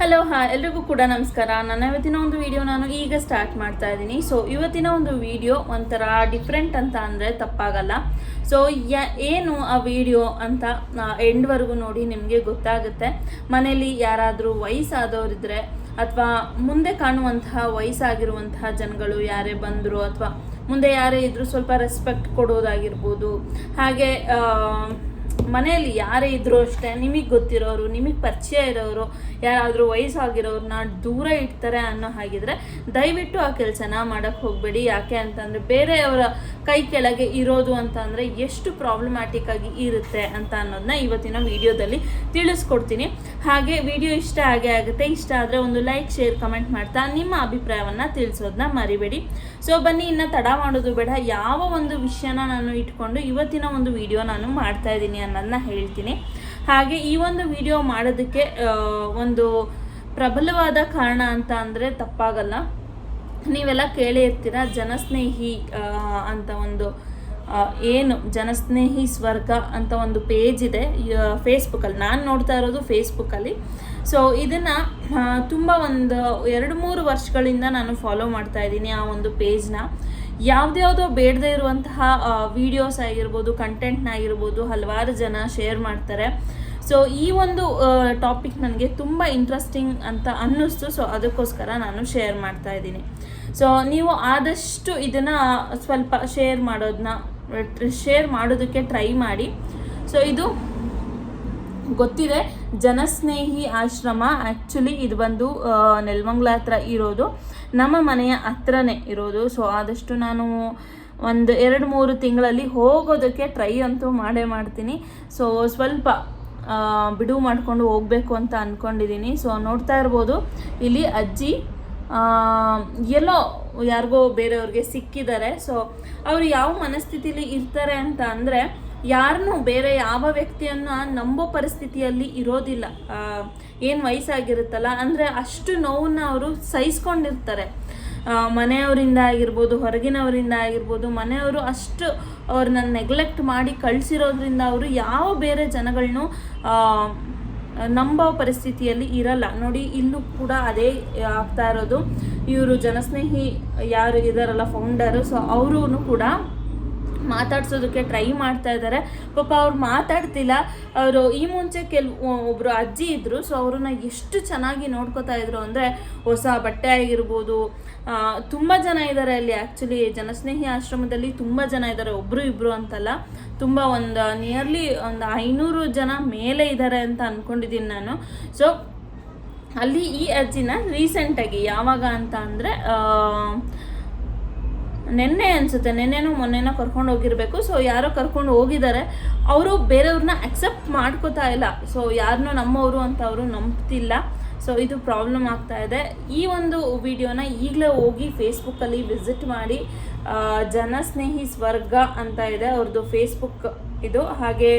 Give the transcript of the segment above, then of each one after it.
Hello ಹಾ ಎಲ್ರಿಗೂ ಕೂಡ ನಮಸ್ಕಾರ. ನನ್ನ ಇವತ್ತಿನ ಒಂದು ವಿಡಿಯೋ ನಾನು ಈಗ ಸ್ಟಾರ್ಟ್ ಮಾಡ್ತಾ ಇದ್ದೀನಿ. ಸೊ ಇವತ್ತಿನ ಒಂದು ವಿಡಿಯೋ ಒಂಥರ ಡಿಫ್ರೆಂಟ್ ಅಂತ ಅಂದರೆ ತಪ್ಪಾಗಲ್ಲ. ಸೊ ಯ, ಏನು ಆ ವಿಡಿಯೋ ಅಂತ ಎಂಡ್ವರೆಗೂ ನೋಡಿ ನಿಮಗೆ ಗೊತ್ತಾಗುತ್ತೆ. ಮನೇಲಿ ಯಾರಾದರೂ ವಯಸ್ಸಾದವರಿದ್ದರೆ ಅಥವಾ ಮುಂದೆ ಕಾಣುವಂತಹ ವಯಸ್ಸಾಗಿರುವಂತಹ ಜನಗಳು ಯಾರೇ ಬಂದರು ಅಥವಾ ಮುಂದೆ ಯಾರೇ ಇದ್ದರೂ ಸ್ವಲ್ಪ ರೆಸ್ಪೆಕ್ಟ್ ಕೊಡೋದಾಗಿರ್ಬೋದು. ಹಾಗೆ ಮನೆಯಲ್ಲಿ ಯಾರೇ ಇದ್ರೂ ಅಷ್ಟೇ, ನಿಮಗೆ ಗೊತ್ತಿರೋರು, ನಿಮಗೆ ಪರಿಚಯ ಇರೋರು, ಯಾರಾದರೂ ವಯಸ್ಸಾಗಿರೋರನ್ನ ದೂರ ಇಡ್ತಾರೆ ಅನ್ನೋ ಹಾಗಿದ್ರೆ ದಯವಿಟ್ಟು ಆ ಕೆಲಸನ ಮಾಡೋಕ್ಕೆ ಹೋಗಬೇಡಿ. ಯಾಕೆ ಅಂತಂದರೆ ಬೇರೆಯವರ ಕೈ ಕೆಳಗೆ ಇರೋದು ಅಂತ ಅಂದರೆ ಎಷ್ಟು ಪ್ರಾಬ್ಲಮ್ಯಾಟಿಕ್ ಆಗಿ ಇರುತ್ತೆ ಅಂತ ಅನ್ನೋದನ್ನ ಇವತ್ತಿನ ವಿಡಿಯೋದಲ್ಲಿ ತಿಳಿಸ್ಕೊಡ್ತೀನಿ. ಹಾಗೆ ವಿಡಿಯೋ ಇಷ್ಟ ಆಗೇ ಆಗುತ್ತೆ, ಇಷ್ಟ ಆದರೆ ಒಂದು ಲೈಕ್ ಶೇರ್ ಕಮೆಂಟ್ ಮಾಡ್ತಾ ನಿಮ್ಮ ಅಭಿಪ್ರಾಯವನ್ನು ತಿಳಿಸೋದನ್ನ ಮರಿಬೇಡಿ. ಸೊ ಬನ್ನಿ, ಇನ್ನು ತಡ ಮಾಡೋದು ಬೇಡ. ಯಾವ ಒಂದು ವಿಷಯನ ನಾನು ಇಟ್ಕೊಂಡು ಇವತ್ತಿನ ಒಂದು ವಿಡಿಯೋ ನಾನು ಮಾಡ್ತಾ ಇದ್ದೀನಿ ಅನ್ನೋದನ್ನ ಹೇಳ್ತೀನಿ. ಹಾಗೆ ಈ ಒಂದು ವಿಡಿಯೋ ಮಾಡೋದಕ್ಕೆ ಒಂದು ಪ್ರಬಲವಾದ ಕಾರಣ ಅಂತ ಅಂದರೆ ತಪ್ಪಾಗಲ್ಲ. ನೀವೆಲ್ಲ ಕೇಳಿ ಇರ್ತೀರ ಜನಸ್ನೇಹಿ ಅಂತ ಒಂದು ಏನು, ಜನಸ್ನೇಹಿ ಸ್ವರ್ಗ ಅಂತ ಒಂದು ಪೇಜ್ ಇದೆ ಫೇಸ್ಬುಕ್ಕಲ್ಲಿ ನಾನು ನೋಡ್ತಾ ಇರೋದು ಫೇಸ್ಬುಕ್ಕಲ್ಲಿ ಸೊ ಇದನ್ನು ತುಂಬ ಒಂದು ಎರಡು ಮೂರು ವರ್ಷಗಳಿಂದ ನಾನು ಫಾಲೋ ಮಾಡ್ತಾ ಇದ್ದೀನಿ ಆ ಒಂದು ಪೇಜ್ನ ಯಾವುದ್ಯಾವುದೋ ಬೇಡದೇ ಇರುವಂತಹ ವೀಡಿಯೋಸ್ ಆಗಿರ್ಬೋದು ಕಂಟೆಂಟ್ನ ಆಗಿರ್ಬೋದು, ಹಲವಾರು ಜನ ಶೇರ್ ಮಾಡ್ತಾರೆ. ಸೊ ಈ ಒಂದು ಟಾಪಿಕ್ ನನಗೆ ತುಂಬ ಇಂಟ್ರೆಸ್ಟಿಂಗ್ ಅಂತ ಅನ್ನಿಸ್ತು. ಸೊ ಅದಕ್ಕೋಸ್ಕರ ನಾನು ಶೇರ್ ಮಾಡ್ತಾ ಇದ್ದೀನಿ. ಸೊ ನೀವು ಆದಷ್ಟು ಇದನ್ನು ಸ್ವಲ್ಪ ಶೇರ್ ಮಾಡೋದನ್ನ ಶೇರ್ ಮಾಡೋದಕ್ಕೆ ಟ್ರೈ ಮಾಡಿ. ಸೊ ಇದು ಗೊತ್ತಿದೆ, ಜನಸ್ನೇಹಿ ಆಶ್ರಮ. ಆ್ಯಕ್ಚುಲಿ ಇದು ಬಂದು ನೆಲಮಂಗ್ಲ ಹತ್ರ ಇರೋದು. ನಮ್ಮ ಮನೆಯ ಹತ್ರನೇ ಇರೋದು. ಸೊ ಆದಷ್ಟು ನಾನು ಒಂದು ಎರಡು ಮೂರು ತಿಂಗಳಲ್ಲಿ ಹೋಗೋದಕ್ಕೆ ಟ್ರೈ ಅಂತೂ ಮಾಡೇ ಮಾಡ್ತೀನಿ. ಸೊ ಸ್ವಲ್ಪ ಬಿಡುವು ಮಾಡಿಕೊಂಡು ಹೋಗಬೇಕು ಅಂತ ಅಂದ್ಕೊಂಡಿದ್ದೀನಿ ಸೊ ನೋಡ್ತಾ ಇರ್ಬೋದು. ಇಲ್ಲಿ ಅಜ್ಜಿ ಎಲ್ಲೋ ಯಾರಿಗೋ ಬೇರೆಯವ್ರಿಗೆ ಸಿಕ್ಕಿದ್ದಾರೆ. ಸೊ ಅವರು ಯಾವ ಮನಸ್ಥಿತಿಲಿ ಇರ್ತಾರೆ ಅಂತ ಅಂದರೆ ಯಾರನ್ನೂ ಬೇರೆ ಯಾವ ವ್ಯಕ್ತಿಯನ್ನ ನಂಬೋ ಪರಿಸ್ಥಿತಿಯಲ್ಲಿ ಇರೋದಿಲ್ಲ. ಏನು ವಯಸ್ಸಾಗಿರುತ್ತಲ್ಲ, ಅಂದರೆ ಅಷ್ಟು ನೋವನ್ನ ಅವರು ಸಹಿಸ್ಕೊಂಡಿರ್ತಾರೆ. ಮನೆಯವರಿಂದ ಆಗಿರ್ಬೋದು, ಹೊರಗಿನವರಿಂದ ಆಗಿರ್ಬೋದು, ಮನೆಯವರು ಅಷ್ಟು ಅವ್ರನ್ನ ನೆಗ್ಲೆಕ್ಟ್ ಮಾಡಿ ಕಳಿಸಿರೋದ್ರಿಂದ ಅವರು ಯಾವ ಬೇರೆ ಜನಗಳನ್ನೂ ನಂಬೋ ಪರಿಸ್ಥಿತಿಯಲ್ಲಿ ಇರಲ್ಲ. ನೋಡಿ, ಇಲ್ಲೂ ಕೂಡ ಅದೇ ಆಗ್ತಾ ಇರೋದು. ಇವರು ಜನಸ್ನೇಹಿ ಯಾರು ಇದಾರಲ್ಲ ಫೌಂಡರು ಸೊ ಅವರು ಕೂಡ ಮಾತಾಡ್ಸೋದಕ್ಕೆ ಟ್ರೈ ಮಾಡ್ತಾ ಇದ್ದಾರೆ. ಪಾಪ ಅವ್ರು ಮಾತಾಡ್ತಿಲ್ಲ. ಅವರು ಈ ಮುಂಚೆ ಕೆಲವು ಒಬ್ಬರು ಅಜ್ಜಿ ಇದ್ದರು ಸೊ ಅವ್ರನ್ನ ಎಷ್ಟು ಚೆನ್ನಾಗಿ ನೋಡ್ಕೋತಾ ಇದ್ರು ಅಂದರೆ ಹೊಸ ಬಟ್ಟೆ ಆಗಿರ್ಬೋದು. ತುಂಬ ಜನ ಇದ್ದಾರೆ ಅಲ್ಲಿ ಆ್ಯಕ್ಚುಲಿ ಜನಸ್ನೇಹಿ ಆಶ್ರಮದಲ್ಲಿ ತುಂಬ ಜನ ಇದ್ದಾರೆ ಒಬ್ಬರು ಇಬ್ಬರು ಅಂತಲ್ಲ. ತುಂಬ ಒಂದು ನಿಯರ್ಲಿ ಒಂದು ಐನೂರು ಜನ ಮೇಲೆ ಇದ್ದಾರೆ ಅಂತ ಅಂದ್ಕೊಂಡಿದ್ದೀನಿ ನಾನು. ಸೊ ಅಲ್ಲಿ ಈ ಅಜ್ಜಿನ ರೀಸೆಂಟಾಗಿ ಯಾವಾಗ ಅಂತ ಅಂದರೆ ನೆನ್ನೆ ಅನಿಸುತ್ತೆ. ನೆನ್ನೆನೋ ಮೊನ್ನೆನೋ ಕರ್ಕೊಂಡು ಹೋಗಿರಬೇಕು. ಸೊ ಯಾರೋ ಕರ್ಕೊಂಡು ಹೋಗಿದ್ದಾರೆ ಅವರು ಬೇರೆಯವ್ರನ್ನ ಅಕ್ಸೆಪ್ಟ್ ಮಾಡ್ಕೋತಾ ಇಲ್ಲ. ಸೊ ಯಾರನ್ನೂ ನಮ್ಮವರು ಅಂತ ಅವರು ನಂಬ್ತಿಲ್ಲ. ಸೊ ಇದು ಪ್ರಾಬ್ಲಮ್ ಆಗ್ತಾ ಇದೆ. ಈ ಒಂದು ವಿಡಿಯೋನ ಈಗಲೇ ಹೋಗಿ ಫೇಸ್ಬುಕ್ಕಲ್ಲಿ ವಿಸಿಟ್ ಮಾಡಿ ಜನಸ್ನೇಹಿ ಸ್ವರ್ಗ ಅಂತ ಇದೆ. ಅವ್ರದ್ದು ಫೇಸ್ಬುಕ್ ಇದು. ಹಾಗೆ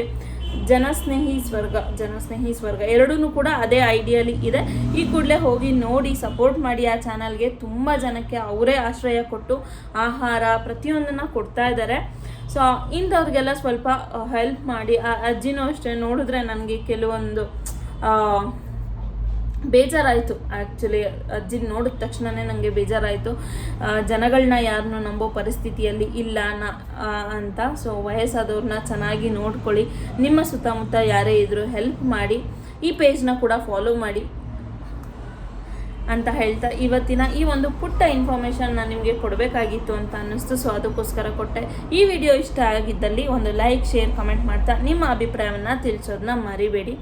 ಜನಸ್ನೇಹಿ ಸ್ವರ್ಗ ಜನಸ್ನೇಹಿ ಸ್ವರ್ಗ ಎರಡೂ ಕೂಡ ಅದೇ ಐಡಿಯಲ್ಲಿ ಇದೆ. ಈ ಕೂಡಲೇ ಹೋಗಿ ನೋಡಿ ಸಪೋರ್ಟ್ ಮಾಡಿ ಆ ಚಾನಲ್ಗೆ. ತುಂಬ ಜನಕ್ಕೆ ಅವರೇ ಆಶ್ರಯ ಕೊಟ್ಟು ಆಹಾರ ಪ್ರತಿಯೊಂದನ್ನು ಕೊಡ್ತಾ ಇದ್ದಾರೆ. ಸೊ ಇಂಥವ್ರಿಗೆಲ್ಲ ಸ್ವಲ್ಪ ಹೆಲ್ಪ್ ಮಾಡಿ, ಆ ಅಜ್ಜಿನೂ ಅಷ್ಟೇ ನೋಡಿದ್ರೆ ನನಗೆ ಕೆಲವೊಂದು ಬೇಜಾರಾಯಿತು. ಆ್ಯಕ್ಚುಲಿ ಅಜ್ಜಿನ ನೋಡಿದ ತಕ್ಷಣವೇ ನನಗೆ ಬೇಜಾರಾಯಿತು. ಜನಗಳನ್ನ ಯಾರನ್ನೂ ನಂಬೋ ಪರಿಸ್ಥಿತಿಯಲ್ಲಿ ಇಲ್ಲ ನ ಅಂತ. ಸೊ ವಯಸ್ಸಾದವ್ರನ್ನ ಚೆನ್ನಾಗಿ ನೋಡ್ಕೊಳ್ಳಿ. ನಿಮ್ಮ ಸುತ್ತಮುತ್ತ ಯಾರೇ ಇದ್ದರೂ ಹೆಲ್ಪ್ ಮಾಡಿ. ಈ ಪೇಜ್ನ ಕೂಡ ಫಾಲೋ ಮಾಡಿ. ಅಂತ ಹೇಳ್ತಾ ಇವತ್ತಿನ ಈ ಒಂದು ಪುಟ್ಟ ಇನ್ಫಾರ್ಮೇಷನ್ ನಾನು ನಿಮಗೆ ಕೊಡಬೇಕಾಗಿತ್ತು ಅಂತ ಅನ್ನಿಸ್ತು. ಸೊ ಅದಕ್ಕೋಸ್ಕರ ಕೊಟ್ಟೆ. ಈ ವಿಡಿಯೋ ಇಷ್ಟ ಆಗಿದ್ದಲ್ಲಿ ಒಂದು ಲೈಕ್ ಶೇರ್ ಕಮೆಂಟ್ ಮಾಡ್ತಾ ನಿಮ್ಮ ಅಭಿಪ್ರಾಯವನ್ನು ತಿಳಿಸೋದನ್ನ ಮರಿಬೇಡಿ.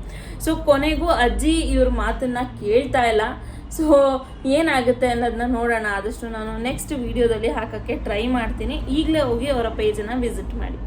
ಸೊ ಕೊನೆಗೂ ಅಜ್ಜಿ ಇವ್ರ ಮಾತನ್ನ ಕೇಳ್ತಾ ಇಲ್ಲ. ಸೊ ಏನಾಗುತ್ತೆ ಅನ್ನೋದನ್ನ ನೋಡೋಣ. ಆದಷ್ಟು ನಾನು ನೆಕ್ಸ್ಟ್ ವಿಡಿಯೋದಲ್ಲಿ ಹಾಕೋಕ್ಕೆ ಟ್ರೈ ಮಾಡ್ತೀನಿ. ಈಗಲೇ ಹೋಗಿ ಅವರ ಪೇಜನ್ನು ವಿಸಿಟ್ ಮಾಡಿ.